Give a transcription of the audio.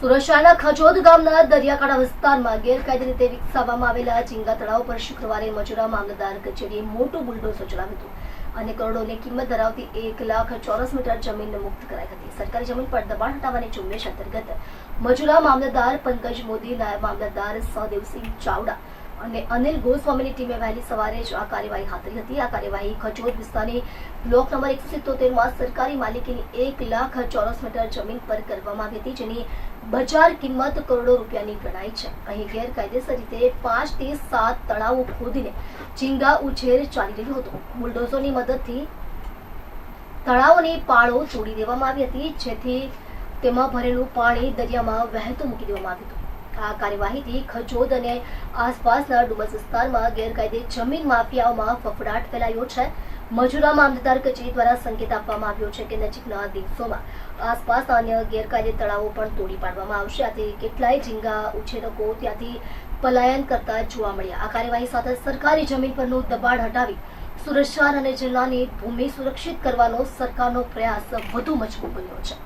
શહેરના ખજોદ ગામના દરિયાકાંઠા વિસ્તારમાં ગેરકાયદે રીતે વિકસાવવામાં આવેલા ચિંગા તળાવ પર શુક્રવારે મજૂરા મામલતદાર કચેરીએ મોટું બુલડોઝર ચલાવ્યું હતું અને કરોડોની કિંમત ધરાવતી એક લાખ ચોરસ મીટર જમીન મુક્ત કરાઈ હતી. સરકારી જમીન પર દબાણ હટાવવાની ઝુંબેશ અંતર્ગત મજૂરા મામલતદાર પંકજ મોદી, નાયબ મામલતદાર સહદેવસિંહ ચાવડા અને અનિલ ગોસ્વામીની ટીમે વહેલી સવારે જ આ કાર્યવાહી હાથ હતી. આ કાર્યવાહી ખજોદ વિસ્તારની બ્લોક નંબર એકસો સિત્તોતેરમાં સરકારી માલિકીની એક લાખ ચોરસ મીટર જમીન પર કરવામાં આવી હતી, જેની બજાર કિંમત કરોડો રૂપિયાની ગણાય છે. અહીં ગેરકાયદેસર રીતે પાંચથી સાત તળાવો ખોદીને ઝીંગા ઉછેર ચાલી રહ્યો હતો. બુલડોઝરની મદદથી તળાવોની પાળો તોડી દેવામાં આવી હતી, જેથી તેમાં ભરેલું પાણી દરિયામાં વહેતું મૂકી દેવામાં આવ્યું હતું. આ કાર્યવાહીથી ખજોદ અને આસપાસના ડુમસ વિસ્તારમાં ગેરકાયદે જમીન માફિયાઓમાં ફફડાટ ફેલાયો છે. મજૂરા મામલતદાર કચેરી દ્વારા સંકેત આપવામાં આવ્યો છે કે નજીકના દિવસોમાં આસપાસના અન્ય ગેરકાયદે તળાવો પણ તોડી પાડવામાં આવશે. આથી કેટલાય ઝીંગા ઉછેરકો ત્યાંથી પલાયન કરતા જોવા મળ્યા. આ કાર્યવાહી સાથે સરકારી જમીન પરનું દબાણ હટાવી સુરત અને જિલ્લાની ભૂમિ સુરક્ષિત કરવાનો સરકારનો પ્રયાસ વધુ મજબૂત બન્યો છે.